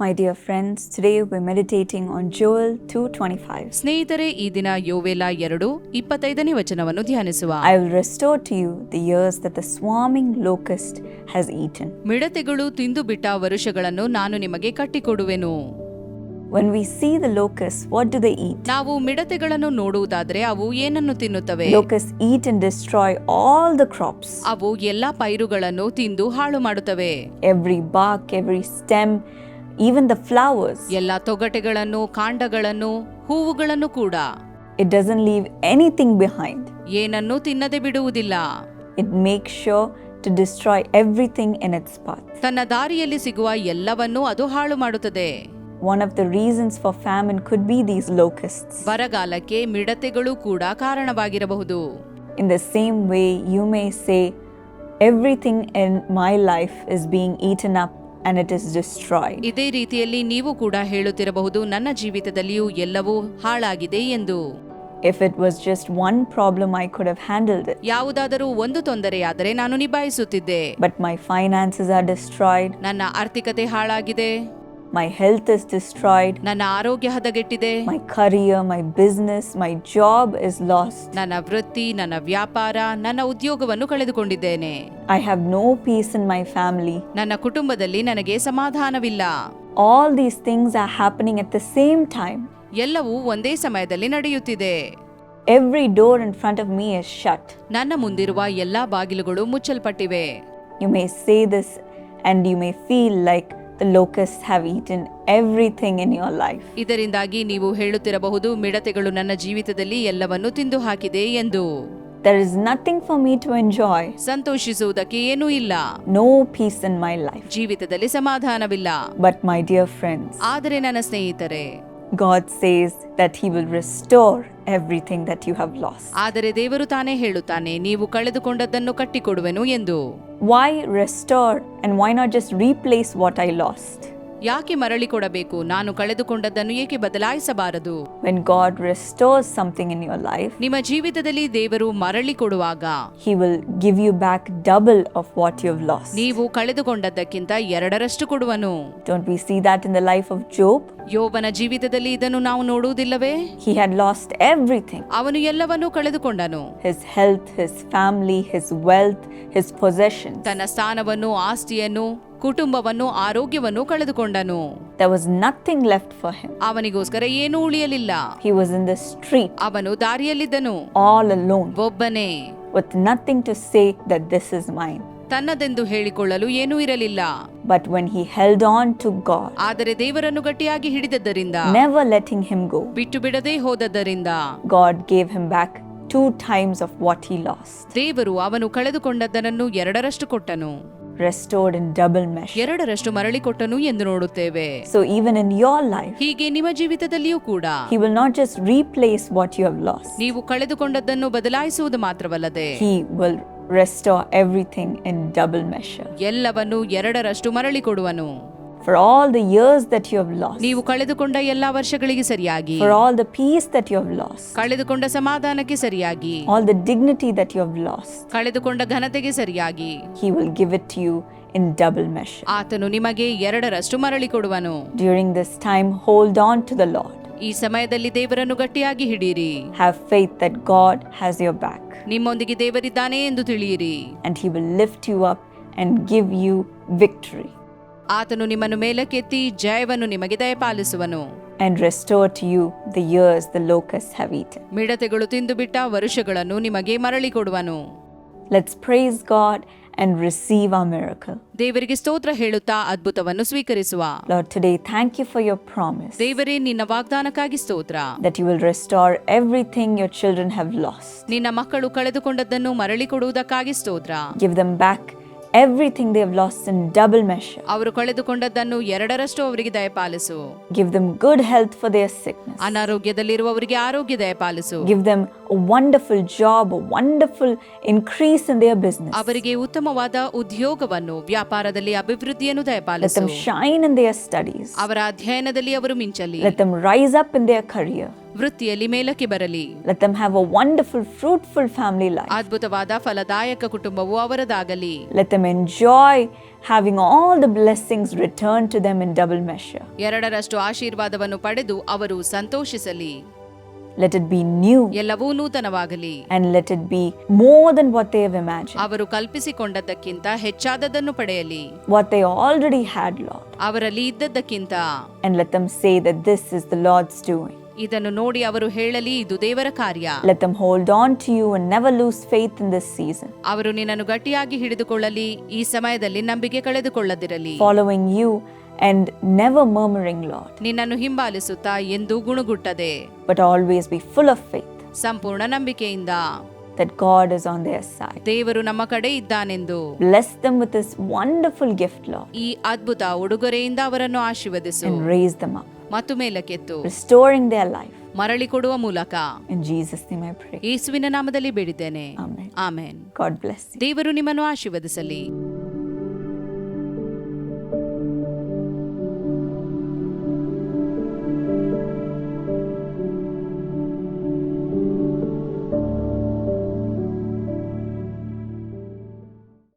My dear friends, today we're meditating on Joel 2:25. ಸ್ನೇಹಿತರೆ ಈ ದಿನ ಯೋವೇಲ ಎರಡು ಇಪ್ಪತ್ತೈದನೇ ವಚನವನ್ನು ಧ್ಯಾನಿಸುವ I will restore to you the years that the swarming locust has eaten. ಮಿಡತೆಗಳು ತಿಂದು ಬಿಟ್ಟ ವರುಷಗಳನ್ನು ನಾನು ನಿಮಗೆ ಕಟ್ಟಿಕೊಡುವೆನು When we see the locusts, what do they eat? ನಾವು ಮಿಡತೆಗಳನ್ನು ನೋಡುವುದಾದರೆ ಅವು ಏನನ್ನು ತಿನ್ನುತ್ತವೆ Locusts eat and destroy all the crops, ಅವು ಎಲ್ಲಾ ಪೈರುಗಳನ್ನು ತಿಂದು ಹಾಳು ಮಾಡುತ್ತವೆ every bark, every stem, even the flowers. ಎಲ್ಲಾ ತೊಗಟೆಗಳನ್ನು ಕಾಂಡಗಳನ್ನು ಹೂವುಗಳನ್ನು ಕೂಡ It doesn't leave anything behind. ಏನನ್ನೂ ತಿನ್ನದೆ ಬಿಡುವುದಿಲ್ಲ It makes sure to destroy everything in its path. ತನ್ನ ದಾರಿಯಲ್ಲಿ ಸಿಗುವ ಎಲ್ಲವನ್ನೂ ಅದು ಹಾಳು ಮಾಡುತ್ತದೆ One of the reasons for famine could be these locusts. ಬರಗಾಲಕ್ಕೆ ಮಿಡತೆಗಳು ಕೂಡ ಕಾರಣವಾಗಿರಬಹುದು In the same way, you may say, Everything in my life is being eaten up and it is destroyed. ಇದೇ ರೀತಿಯಲ್ಲಿ ನೀವು ಕೂಡ ಹೇಳುತ್ತಿರಬಹುದು ನನ್ನ ಜೀವಿತದಲ್ಲಿಯೂ ಎಲ್ಲವೂ ಹಾಳಾಗಿದೆ ಎಂದು If it was just one problem, I could have handled it. ಯಾವುದಾದರೂ ಒಂದು ತೊಂದರೆಯಾದರೆ ನಾನು ನಿಭಾಯಿಸುತ್ತಿದ್ದೆ But my finances are destroyed, ನನ್ನ ಆರ್ಥಿಕತೆ ಹಾಳಾಗಿದೆ my health is destroyed, ನನ್ನ ಆರೋಗ್ಯ ಹದಗೆಟ್ಟಿದೆ my career, my business, my job is lost. ನನ್ನ ವೃತ್ತಿ ನನ್ನ ವ್ಯಾಪಾರ ನನ್ನ ಉದ್ಯೋಗವನ್ನು ಕಳೆದುಕೊಂಡಿದ್ದೇನೆ I have no peace in my family. ನನ್ನ ಕುಟುಂಬದಲ್ಲಿ ನನಗೆ ಸಮಾಧಾನವಿಲ್ಲ All these things are happening at the same time. ಎಲ್ಲವೂ ಒಂದೇ ಸಮಯದಲ್ಲಿ ನಡೆಯುತ್ತಿದೆ Every door in front of me is shut. ನನ್ನ ಮುಂದಿರುವ ಎಲ್ಲಾ ಬಾಗಿಲುಗಳು ಮುಚ್ಚಲ್ಪಟ್ಟಿವೆ You may say this and you may feel like the locusts have eaten everything in your life. ಇದರಿಂದಾಗಿ ನೀವು ಹೇಳುತ್ತಿರಬಹುದು ಮಿಡತೆಗಳು ನನ್ನ ಜೀವಿತದಲ್ಲಿ ಎಲ್ಲವನ್ನು ತಿಂದು ಹಾಕಿದೆ ಎಂದು There is nothing for me to enjoy, ಸಂತೋಷಿಸುವುದಕ್ಕೆ ಏನೂ ಇಲ್ಲ no peace in my life. ಜೀವಿತದಲ್ಲಿ ಸಮಾಧಾನವಿಲ್ಲ But, my dear friends, ಆದರೆ ನನ್ನ ಸ್ನೇಹಿತರೆ God says that He will restore everything that you have lost. ಆದರೆ ದೇವರು ತಾನೇ ಹೇಳುತ್ತಾನೆ ನೀವು ಕಳೆದುಕೊಂಡದ್ದನ್ನು ಕಟ್ಟಿಕೊಡುವೆನು ಎಂದು why restore and why not just replace what I lost ಯಾಕೆ ಮರಳಿ ಕೊಡಬೇಕು? ನಾನು ಕಳೆದುಕೊಂಡದ್ದನ್ನು ಏಕೆ ಬದಲಾಯಿಸಬಾರದು? When God restores something in your life ನಿಮ್ಮ ಜೀವಿತದಲ್ಲಿ ದೇವರು ಮರಳಿ ಕೊಡುವಾಗ he will give you back double of what you lose ನೀವು ಕಳೆದುಕೊಂಡದ್ದಕ್ಕಿಂತ ಎರಡರಷ್ಟು ಕೊಡುವನು. Don't we see that in the life of Job ಯೋಬನ ಜೀವಿತದಲ್ಲಿ ಇದನ್ನು ನಾವು ನೋಡುವುದಿಲ್ಲವೇ He had lost everything ಅವನು ಎಲ್ಲವನ್ನೂ ಕಳೆದುಕೊಂಡನು his health, his family, his wealth, his possessions. ತನ್ನ ಸ್ಥಾನವನ್ನು ಆಸ್ತಿಯನ್ನು ಕುಟುಂಬವನ್ನು ಆರೋಗ್ಯವನ್ನು ಕಳೆದುಕೊಂಡನು There was nothing left for him. ಅವನಿಗೋಸ್ಕರ ಏನೂ ಉಳಿಯಲಿಲ್ಲ He was in the street ಅವನು ದಾರಿಯಲ್ಲಿದ್ದನು all alone ಒಬ್ಬನೇ with nothing to say that this is mine. ತನ್ನದೆಂದು ಹೇಳಿಕೊಳ್ಳಲು ಏನೂ ಇರಲಿಲ್ಲ But when he held on to God, ಆದರೆ ದೇವರನ್ನು ಗಟ್ಟಿಯಾಗಿ ಹಿಡಿದದ್ದರಿಂದ never letting him go, ಬಿಟ್ಟು ಬಿಡದೆ ಹೋದದ್ದರಿಂದ God gave him back two times of what he lost, ದೇವರು ಅವನು ಕಳೆದುಕೊಂಡದ್ದನನ್ನು ಎರಡರಷ್ಟು ಕೊಟ್ಟನು restored in double measure. ಎರಡರಷ್ಟು ಮರಳಿ ಕೊಟ್ಟನು ಎಂದು ನೋಡುತ್ತೇವೆ So, even in your life, ಹೀಗೆ ನಿಮ್ಮ ಜೀವಿತದಲ್ಲಿಯೂ ಕೂಡ He will not just replace what you have lost, ನೀವು ಕಳೆದುಕೊಂಡದ್ದನ್ನು ಬದಲಾಯಿಸುವುದು ಮಾತ್ರವಲ್ಲದೆ He will restore everything in double measure. ಎಲ್ಲವನ್ನು ಎರಡರಷ್ಟು ಮರಳಿ ಕೊಡುವನು For all the years that you have lost, ನೀವು ಕಳೆದುಕೊಂಡ ಎಲ್ಲಾ ವರ್ಷಗಳಿಗೆ ಸರಿಯಾಗಿ for all the peace that you have lost, ಕಳೆದುಕೊಂಡ ಸಮಾಧಾನಕ್ಕೆ ಸರಿಯಾಗಿ all the dignity that you have lost, ಕಳೆದುಕೊಂಡ ಘನತೆಗೆ ಸರಿಯಾಗಿ He will give it to you in double measure. ಆತನು ನಿಮಗೆ ಎರಡರಷ್ಟು ಮರಳಿ ಕೊಡುವನು During this time, hold on to the Lord. ಈ ಸಮಯದಲ್ಲಿ ದೇವರನ್ನು ಗಟ್ಟಿಯಾಗಿ ಹಿಡಿಯಿರಿ. Have faith that God has your back ನಿಮ್ಮೊಂದಿಗೆ ದೇವರಿದ್ದಾನೆ ಎಂದು ತಿಳಿಯಿರಿ. And he will lift you up and give you victory. ಆತನು ನಿಮ್ಮನ್ನು ಮೇಲಕ್ಕೆತ್ತಿ ಜಯವನ್ನು ನಿಮಗೆ ದಯಪಾಲಿಸುವನು. And restore to you the years the locusts have eaten. ಮಿಡತೆಗಳು ತಿಂದು ಬಿಟ್ಟ ವರುಷಗಳನ್ನು ನಿಮಗೆ ಮರಳಿ ಕೊಡುವನು. Let's praise God and receive our miracle. ದೇವರಿಗೆ ಸ್ತೋತ್ರ ಹೇಳುತ್ತಾ ಅದ್ಭುತವನ್ನು ಸ್ವೀಕರಿಸುವ Lord, today thank you for your promise ದೇವರೇ ನಿನ್ನ ವಾಗ್ದಾನಕ್ಕಾಗಿ ಸ್ತೋತ್ರ that you will restore everything your children have lost. ನಿನ್ನ ಮಕ್ಕಳು ಕಳೆದುಕೊಂಡದ್ದನ್ನು ಮರಳಿ ಕೊಡುವುದಕ್ಕಾಗಿ ಸ್ತೋತ್ರ Give them back everything they have lost in double measure. ಅವರು ಕಳೆದುಕೊಂಡದ್ದನ್ನು ಎರಡರಷ್ಟು ಅವರಿಗೆ ದಯಪಾಲಿಸು Give them good health for their sickness. ಅನಾರೋಗ್ಯದಲ್ಲಿರುವವರಿಗೆ ಆರೋಗ್ಯ ದಯಪಾಲಿಸು Give them a wonderful job, a wonderful increase in their business. ಅವರಿಗೆ ಉತ್ತಮವಾದ ಉದ್ಯೋಗವನ್ನು ವ್ಯಾಪಾರದಲ್ಲಿ ಅಭಿವೃದ್ಧಿಯನ್ನು Let ದಯಪಾಲಿಸು them shine in their studies. ಅವರ ಅಧ್ಯಯನದಲ್ಲಿ ಅವರು ಮಿಂಚಲಿ Let them rise up in their career. ವೃತ್ತಿಯಲ್ಲಿ ಮೇಲಕ್ಕೆ ಬರಲಿ Let them have a wonderful, fruitful family life. ಅದ್ಭುತವಾದ ಫಲದಾಯಕ ಕುಟುಂಬವು ಅವರದಾಗಲಿ Let them enjoy having all the blessings returned to them in double measure. ಎರಡರಷ್ಟು ಆಶೀರ್ವಾದವನ್ನು ಪಡೆದು ಅವರು ಸಂತೋಷಿಸಲಿ Let it be new ಎಲ್ಲವೂ ನೂತನವಾಗಲಿ and let it be more than what they have imagined, ಅವರು ಕಲ್ಪಿಸಿಕೊಂಡದ್ದಕ್ಕಿಂತ ಹೆಚ್ಚಾದದನ್ನು ಪಡೆಯಲಿ what they already had, Lord. ಅವರಲ್ಲಿ ಇದ್ದದ್ದಕ್ಕಿಂತ And let them say that this is the Lord's doing. ಇದನ್ನು ನೋಡಿ ಅವರು ಹೇಳಲಿ ಇದು ದೇವರ ಕಾರ್ಯ Let them hold on to you and never lose faith in this season, ಅವರು ನಿನ್ನನ್ನು ಗಟ್ಟಿಯಾಗಿ ಹಿಡಿದುಕೊಳ್ಳಲಿ ಈ ಸಮಯದಲ್ಲಿ ನಂಬಿಕೆ ಕಳೆದುಕೊಳ್ಳದಿರಲಿ following you and never murmuring, Lord, ನಿನ್ನನ್ನು ಹಿಂಬಾಲಿಸುತ್ತಾ ಎಂದೂ ಗುಣಗುಟ್ಟದೆ but always be full of faith ಸಂಪೂರ್ಣ ನಂಬಿಕೆಯಿಂದ that God is on their side. ದೇವರು ನಮ್ಮ ಕಡೆ ಇದ್ದಾನೆಂದು Bless them with this wonderful gift, Lord, ಈ ಅದ್ಭುತ ಉಡುಗೊರೆಯಿಂದ ಅವರನ್ನು ಆಶೀರ್ವದಿಸು and raise them up, ಮತ್ತು ಮೇಲಕ್ಕೆತ್ತು restoring their life. ಮರಳಿ ಕೊಡುವ ಮೂಲಕ In Jesus' name I pray. ಯೇಸುವಿನ ನಾಮದಲ್ಲಿ ಬೇಡಿದ್ದೇನೆ amen amen God bless you. ದೇವರು ನಿಮ್ಮನ್ನು ಆಶೀರ್ವದಿಸಲಿ